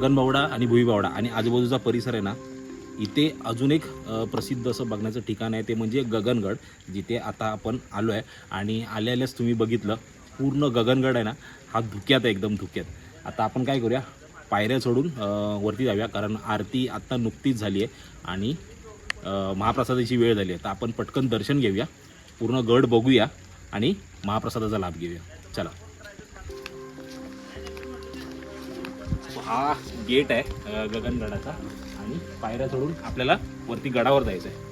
गगनबावडा आणि भुईबावडा आणि आजूबाजूचा परिसर आहे ना इथे अजून एक प्रसिद्ध असं बघण्याचं ठिकाण आहे ते म्हणजे गगनगड जिथे आता आपण आलो आहे. आणि आल्या तुम्ही बघितलं पूर्ण गगनगड आहे ना हा धुक्यात आहे एकदम धुक्यात. आता आपण काय करूया पायऱ्या चढून वरती जाऊया कारण आरती आत्ता नुकतीच झाली आहे आणि महाप्रसादाची वेळ झाली आहे. तर आपण पटकन दर्शन घेऊया पूर्ण गड बघूया आणि महाप्रसादाचा लाभ घेऊया. चला. हा गेट आहे गगनगडाचा. आणि पायऱ्या चढून आपल्याला वरती गडावर जायचं आहे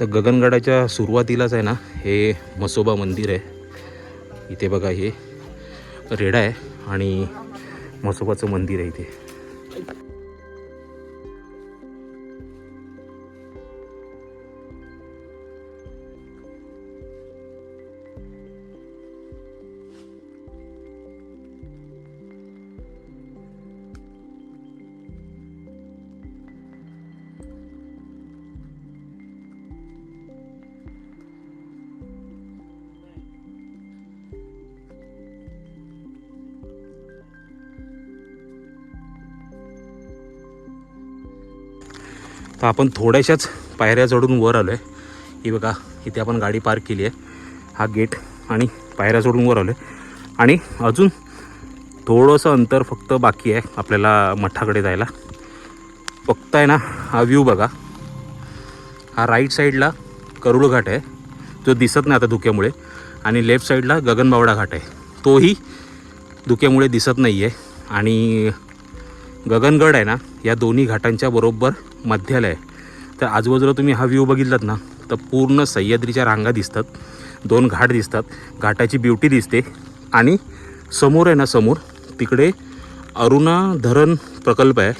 तर गगनगडाच्या सुरुवातीलाच आहे ना हे मसोबा मंदिर आहे. इथे बघा हे. रेडा आहे आणि म्हसोबाचं मंदिर आहे इथे. आपण थोड्याशाच पायऱ्या चढून वर आलो आहे ही बघा इथे आपण गाडी पार्क केली आहे. हा गेट आणि पायऱ्या चढून वर आलो आहे आणि अजून थोडंसं अंतर फक्त बाकी आहे आपल्याला मठाकडे जायला. फक्त आहे ना हा व्ह्यू बघा. हा राईट साईडला करुळ घाट आहे. जो दिसत नाही आता धुक्यामुळे. आणि लेफ्ट साईडला गगनबावडा घाट आहे. तोही धुक्यामुळे दिसत नाही आहे आणि गगनगड आहे ना या दोन्ही घाटांच्या बरोबर मध्याला आहे. तर आजूबाजूला तुम्ही हा व्ह्यू बघितलात ना तर पूर्ण सह्याद्रीच्या रांगा दिसतात दोन घाट दिसतात घाटाची ब्युटी दिसते आणि समोर आहे ना समोर तिकडे अरुणा धरण प्रकल्प आहे.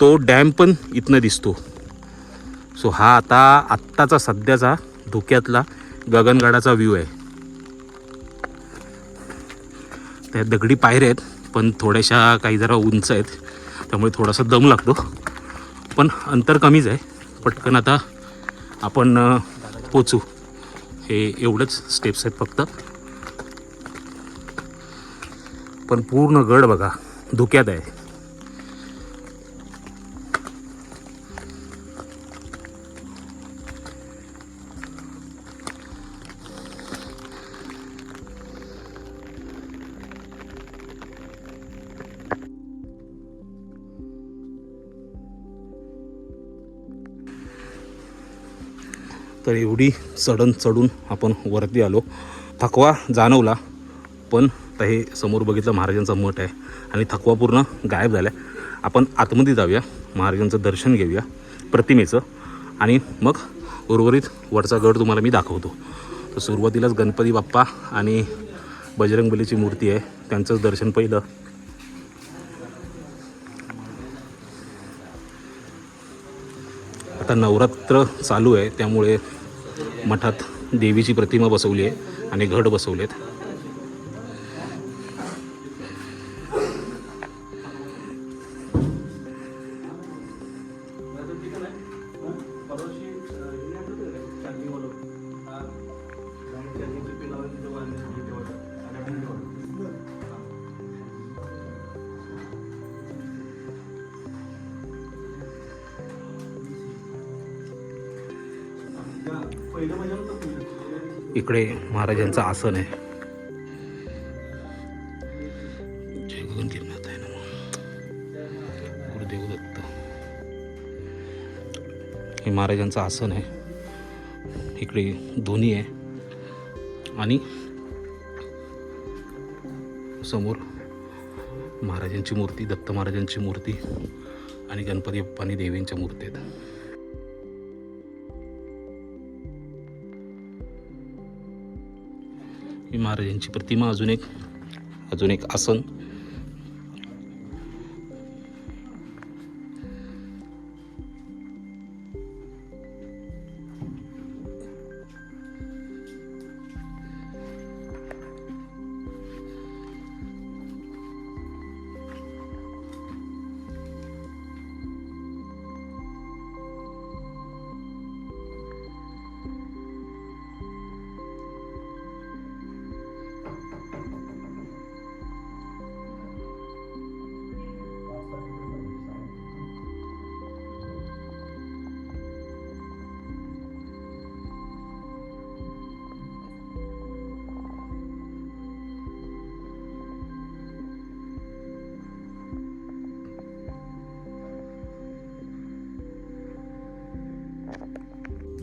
तो डॅम पण इथनं दिसतो. सो हा आता आत्ताचा सध्याचा धुक्यातला गगनगडाचा व्ह्यू आहे. त्या दगडी पायऱ्या आहेत पण थोड्याशा काही जरा उंच आहेत त्यामुळे थोडासा दम लागतो. पण अंतर कमीच आहे. पटकन आता आपण पोचू. हे एवढंच स्टेप्स आहेत फक्त. पण पूर्ण गड बघा धुक्यात आहे. तर एवढी चढण चढून आपण वरती आलो. थकवा जाणवला पण आता हे समोर बघितलं महाराजांचा मठ आहे आणि थकवा पूर्ण गायब झाला आहे आपण आतमध्ये जाऊया महाराजांचं दर्शन घेऊया प्रतिमेचं. आणि मग उर्वरित वरचा गड तुम्हाला मी दाखवतो. तर सुरुवातीलाच गणपती बाप्पा आणि बजरंगबलीची मूर्ती आहे त्यांचंच दर्शन पहिलं. आता नवरात्र चालू आहे त्यामुळे मठात देवीची प्रतिमा बसवली आहे आणि घट बसवलेत. इकडे महाराजांचं आसन आहे. जय आहे ना गुरुदेव दत्त. हे महाराजांचं आसन आहे. इकडे धोनी आहे. आणि समोर महाराजांची मूर्ती दत्त महाराजांची मूर्ती आणि गणपती बाप्पानी देवींच्या मूर्ती आहेत. महाराजांची प्रतिमा अजून एक अजून एक आसन.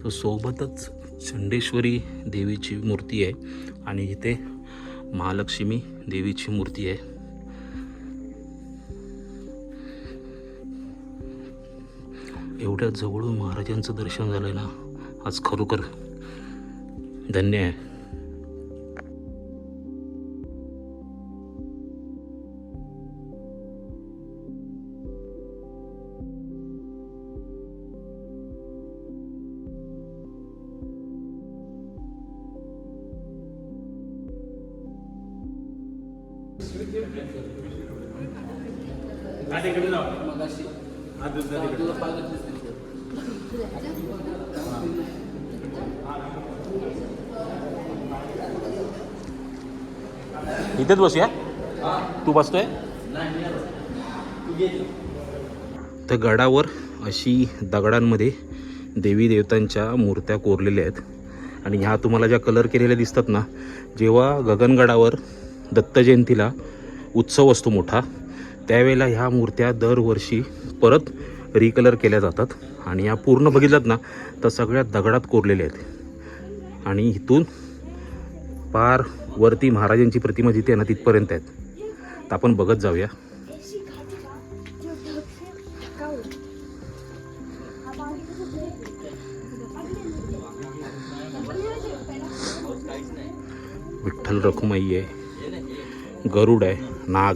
सोबतच चंडेश्वरी देवीची मूर्ती आहे आणि इथे महालक्ष्मी देवीची मूर्ती आहे. एवढ्या जवळून महाराजांचं दर्शन झालं ना आज खरोखर धन्य आहे. इथेच बसूया? तू बसतोय? त्या गडावर अशी दगडांमध्ये देवी देवतांच्या मूर्त्या कोरलेल्या आहेत. आणि ह्या तुम्हाला ज्या कलर केलेल्या दिसतात ना जेव्हा गगनगडावर दत्त जयंतीला उत्सव असतो मोठा त्यावेळेला ह्या मूर्त्या दरवर्षी परत रिकलर केल्या जातात. आणि ह्या पूर्ण बघितल्यात ना तर सगळ्या दगडात कोरलेल्या आहेत. आणि इथून पार वरती महाराजांची प्रतिमा जिथे आहे ना तिथपर्यंत आहेत. तर आपण बघत जाऊया. विठ्ठल रखुमाई आहे गरुड आहे नाग.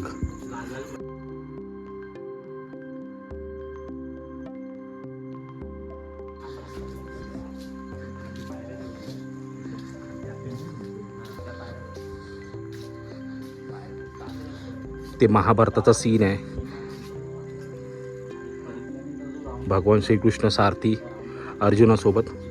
ते महाभारताचा सीन आहे. भगवान श्रीकृष्ण सारथी अर्जुनासोबत.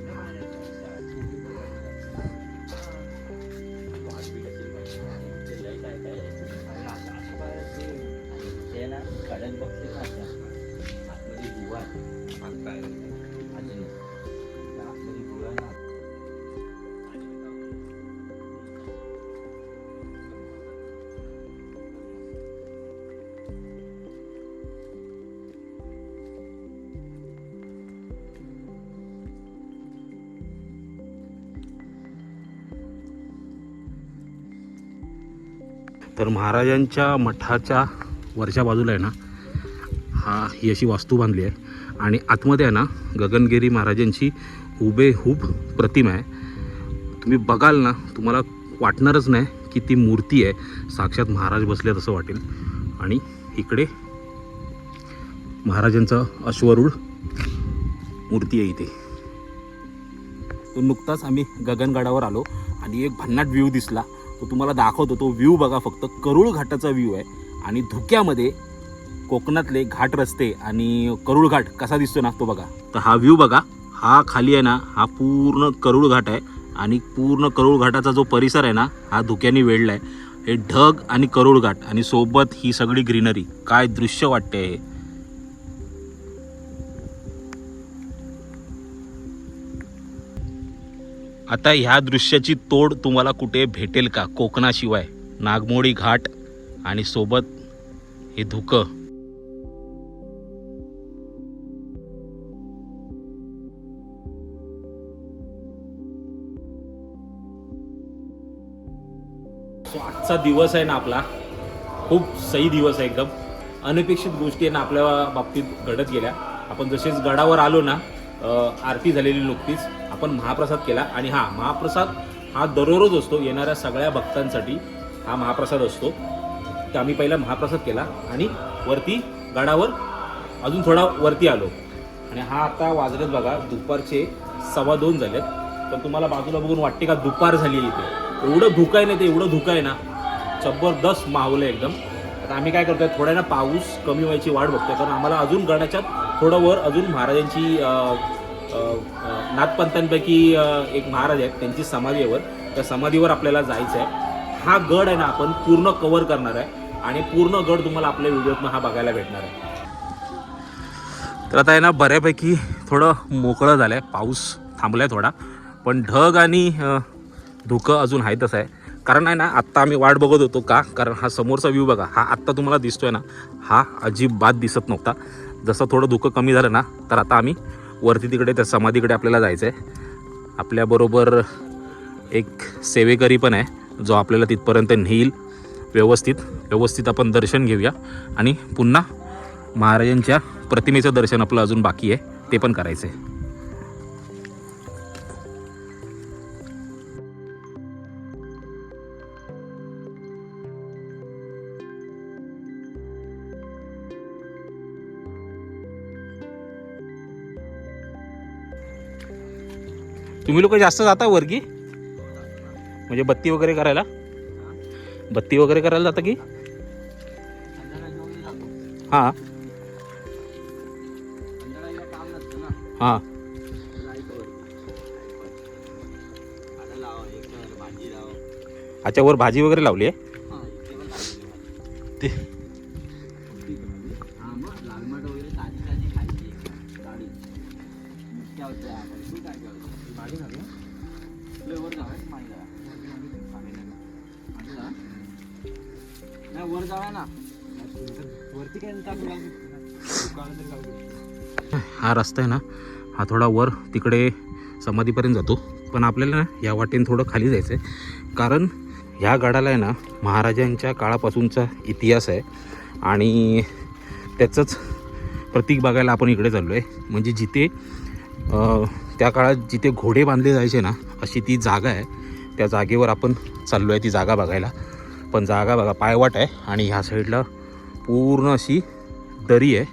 तर महाराजांच्या मठाच्या वरच्या बाजूला आहे ना हा ही अशी वास्तू बांधली आहे. आणि आतमध्ये आहे ना गगनगिरी महाराजांची हुबेहूब प्रतिमा आहे. तुम्ही बघाल ना तुम्हाला वाटणारच नाही की ती मूर्ती आहे. साक्षात महाराज बसले असं वाटेल. आणि इकडे महाराजांचा अश्वरूढ मूर्ती आहे इथे. नुकताच आम्ही गगनगडावर आलो आणि एक भन्नाट व्ह्यू दिसला. तो तुम्हाला दाखवतो तो व्ह्यू बघा फक्त. करुळ घाटाचा व्ह्यू आहे. आणि धुक्यामध्ये कोकणातले घाट रस्ते आणि करुळ घाट कसा दिसतो ना तो बघा. तर हा व्ह्यू बघा. हा खाली आहे ना हा पूर्ण करुळ घाट आहे. आणि पूर्ण करुळ घाटाचा जो परिसर आहे ना हा धुक्याने वेढला आहे हे ढग आणि करुळ घाट आणि सोबत ही सगळी ग्रीनरी. काय दृश्य वाटते हे. आता ह्या दृश्याची तोड तुम्हाला कुठे भेटेल का? कोकणाशिवाय. नागमोडी घाट आणि सोबत हे धुकं. सो आजचा दिवस आहे ना आपला खूप सही दिवस आहे एकदम. अनपेक्षित गोष्टी आहे ना आपल्या बाबतीत घडत गेल्या. आपण जसेच गडावर आलो ना आरती झालेली नुकतीच आपण महाप्रसाद केला आणि हा महाप्रसाद हा दररोज असतो येणाऱ्या सगळ्या भक्तांसाठी हा महाप्रसाद असतो. तर आम्ही पहिला महाप्रसाद केला आणि वरती गडावर अजून थोडा वरती आलो. आणि हा आता वाजलेत बघा दुपारचे सव्वा दोन झालेत. पण तुम्हाला बाजूला बघून वाटते का दुपार झाली इथे? एवढं धुकं आहे ना ते एवढं धुकं आहे ना. जबरदस्त माहोल आहे एकदम. आता आम्ही काय करतोय थोड्या ना पाऊस कमी व्हायची वाट बघतोय. कारण आम्हाला अजून गडाच्या थोडं वर अजून महाराजांची नाथपंथांपैकी एक महाराज आहेत त्यांची समाधीवर. त्या समाधीवर आपल्याला जायचं आहे. हा गड आहे ना आपण पूर्ण कव्हर करणार आहे. आणि पूर्ण गड तुम्हाला आपल्या व्हिडिओतनं हा बघायला भेटणार आहे. तर आता आहे ना बऱ्यापैकी थोडं मोकळं झालं आहे पाऊस थांबला आहे थोडा. पण ढग आणि धुकं अजून आहे तसं आहे. कारण आहे ना आत्ता आम्ही वाट बघत होतो का? कारण हा समोरचा व्ह्यू बघा. हा आत्ता तुम्हाला दिसतोय ना हा अजिबात दिसत नव्हता. जसं थोडं धुकं कमी झालं ना तर आता आम्ही वरती तिकडे त्या समाधीकडे आपल्याला जायचं आहे आपल्याबरोबर एक सेवेकरी पण आहे जो आपल्याला तिथपर्यंत नेईल. व्यवस्थित व्यवस्थित आपण दर्शन घेऊया. आणि पुन्हा महाराजांच्या प्रतिमेचं दर्शन आपलं अजून बाकी आहे ते पण करायचं आहे तुम्ही लोक जास्त जाता वरगी? म्हणजे बत्ती वगैरे करायला? बत्ती वगैरे करायला जाता की? हां. हां. अच्छा वर भाजी वगैरे लावली आहे? ते. वर जाऊया ना. वरती काय हा रस्ता आहे ना हा थोडा वर तिकडे समाधीपर्यंत जातो. पण आपल्याला ना या वाटेने थोडं खाली जायचं आहे कारण ह्या गडाला आहे ना महाराजांच्या काळापासूनचा इतिहास आहे. आणि त्याचंच प्रतीक बघायला आपण इकडे चाललो आहे म्हणजे जिथे त्या काळात जिथे घोडे बांधले जायचे ना अशी ती जागा आहे. त्या जागेवर आपण चाललो आहे ती जागा बघायला. पण जागा बघा पायवाट आहे आणि ह्या साईडला पूर्ण अशी दरी आहे.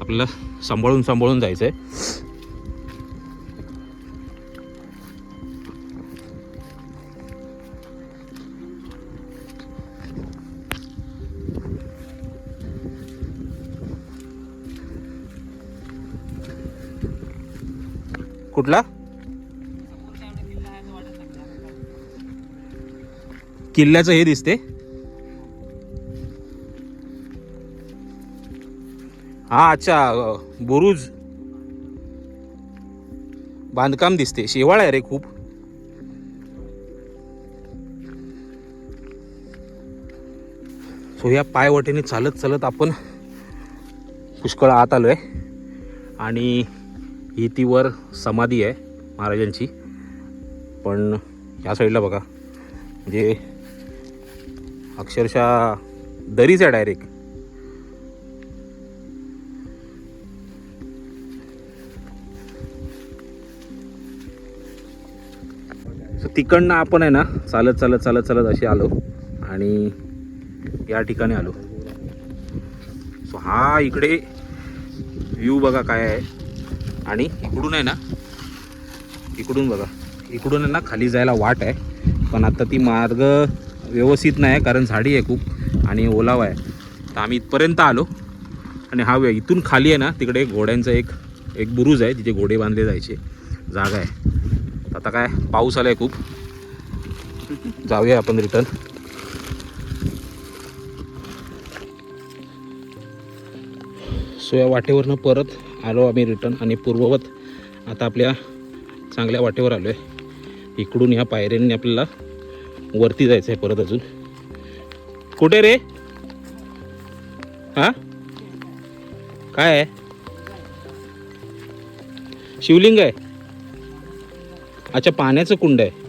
आपल्याला सांभाळून सांभाळून जायचं आहे किल्ल्याचं हे दिसते. हा अच्छा बुरुज. बांधकाम दिसते. शेवाळ आहे रे खूप. सो या पायवटेने चालत चालत आपण पुष्कळ आत आलो आहे आणि ही ती वर समाधी आहे महाराजांची. पण या साईडला बघा. म्हणजे अक्षरशः दरीच आहे डायरेक्ट सो तिकडनं आपण आहे ना चालत चालत चालत चालत असे आलो आणि या ठिकाणी आलो. सो हा इकडे व्ह्यू बघा काय आहे. आणि इकडून आहे ना इकडून बघा. इकडून आहे ना खाली जायला वाट आहे. पण आता ती मार्ग व्यवस्थित नाही आहे कारण झाडी आहे खूप आणि ओलावा आहे. तर आम्ही इथपर्यंत आलो आणि हा वे- इथून खाली आहे ना तिकडे घोड्यांचा एक एक बुरुज आहे तिथे घोडे बांधले जायचे. जागा आहे. तर आता काय पाऊस आला आहे खूप. जाऊया आपण रिटर्न सो या वाटेवरनं परत आलो आम्ही रिटर्न आणि पूर्ववत आता आपल्या चांगल्या वाटेवर आलो आहे इकडून ह्या पायऱ्यांनी आपल्याला वरती जायचं आहे परत अजून. कुठे रे? हा? काय आहे? शिवलिंग आहे. अच्छा पाण्याचं कुंड आहे.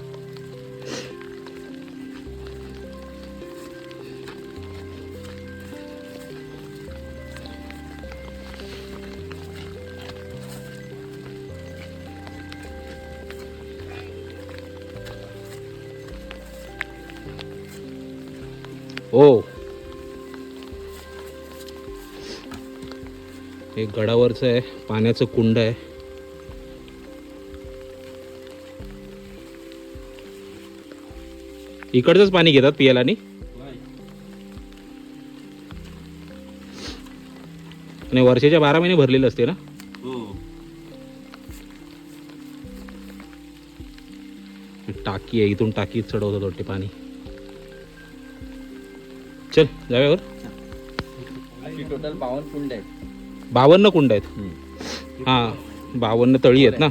गडावरचं आहे पाण्याचं कुंड आहे. इकडचंच पाणी घेतात पियाला आणि? वर्षाच्या बारा महिने भरलेले असते ना? टाकी आहे इथून टाकीत चढवतात वाटते पाणी. चल जाव्यावर टोटल बावन्न कुंड आहेत. बावन्न कुंड आहेत. हां बावन्न तळी आहेत ना.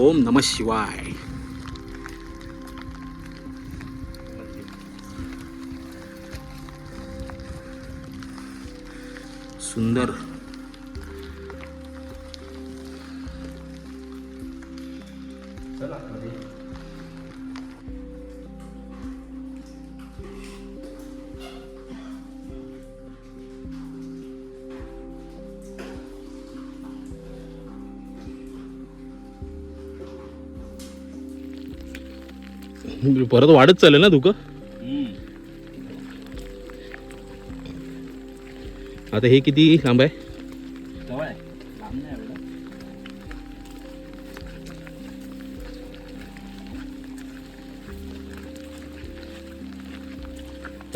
ओम नम शिवाय. सुंदर. परत वाढत चालेल ना धुकं आता हे किती लांब आहे?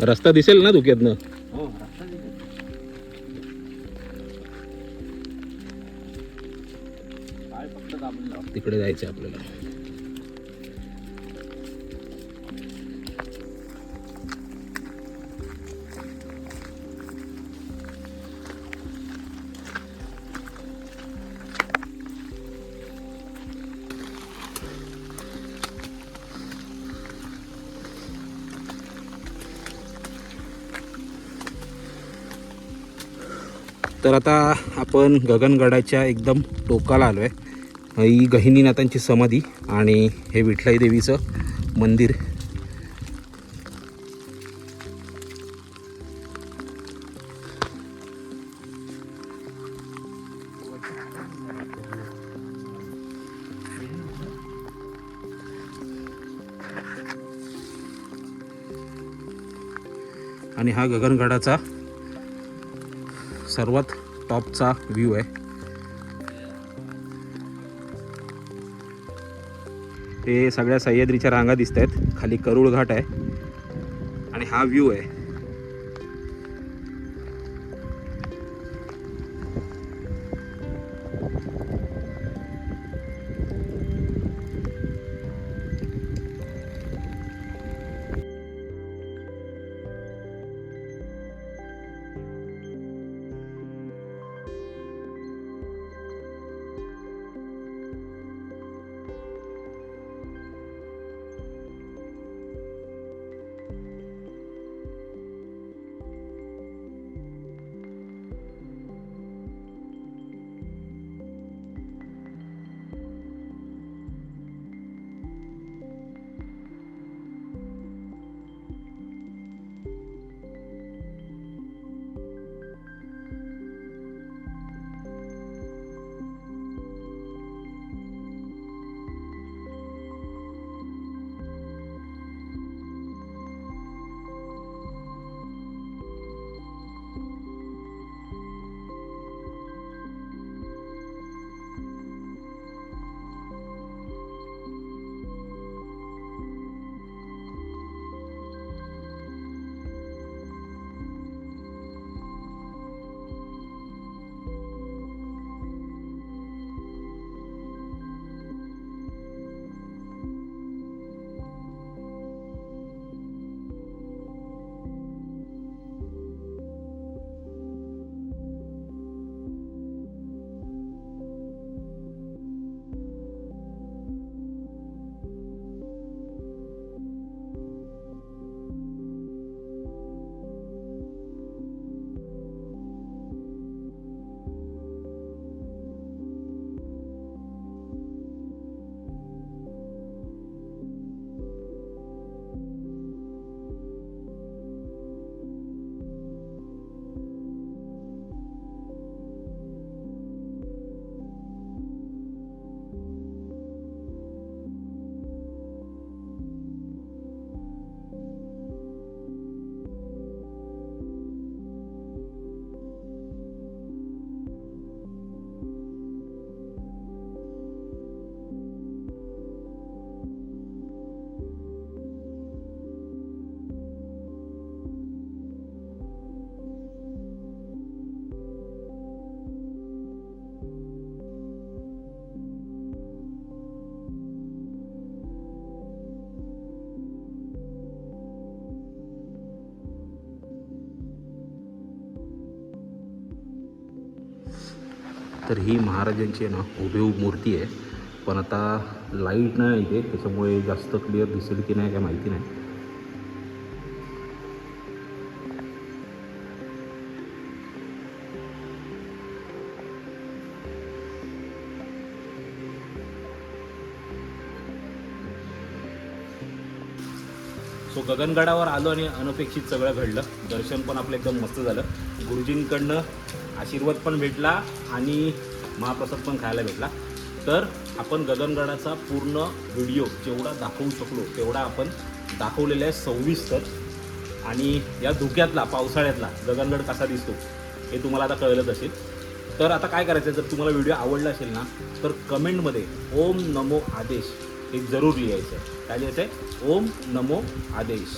रस्ता दिसेल ना धुक्यातनं? हो तिकडे जायचं आपल्याला. तर आता आपण गगनगडाच्या एकदम टोकाला आलो आहे ही गहिनीनाथांची समाधी आणि हे विठलाई देवीचं मंदिर. आणि हा गगनगडाचा सर्वात टॉपचा व्ह्यू आहे. ते सगळ्या सह्याद्रीच्या रांगा दिसत आहेत खाली करुळ घाट आहे. आणि हा व्ह्यू आहे. तर ही महाराजांची आहे ना हुबेहूब मूर्ती आहे. पण आता लाइट नाही इथे त्याच्यामुळे जास्त क्लिअर दिसेल की नाही काय माहिती नाही. सो गगनगडावर आलो आणि अनपेक्षित सगळं घडलं. दर्शन पण आपलं एकदम मस्त झालं. गुरुजींकडनं आशीर्वाद पण भेटला आणि महाप्रसाद पण खायला भेटला. तर आपण गगनगडाचा पूर्ण व्हिडिओ जेवढा दाखवू शकलो तेवढा आपण दाखवलेला आहे सविस्तर आणि या धुक्यातला पावसाळ्यातला गगनगड कसा दिसतो हे तुम्हाला आता कळलंच असेल. तर आता काय करायचं जर तुम्हाला व्हिडिओ आवडला असेल ना तर कमेंटमध्ये ओम नमो आदेश हे जरूर लिहायचं आहे. काय लिहायचं आहे? ओम नमो आदेश.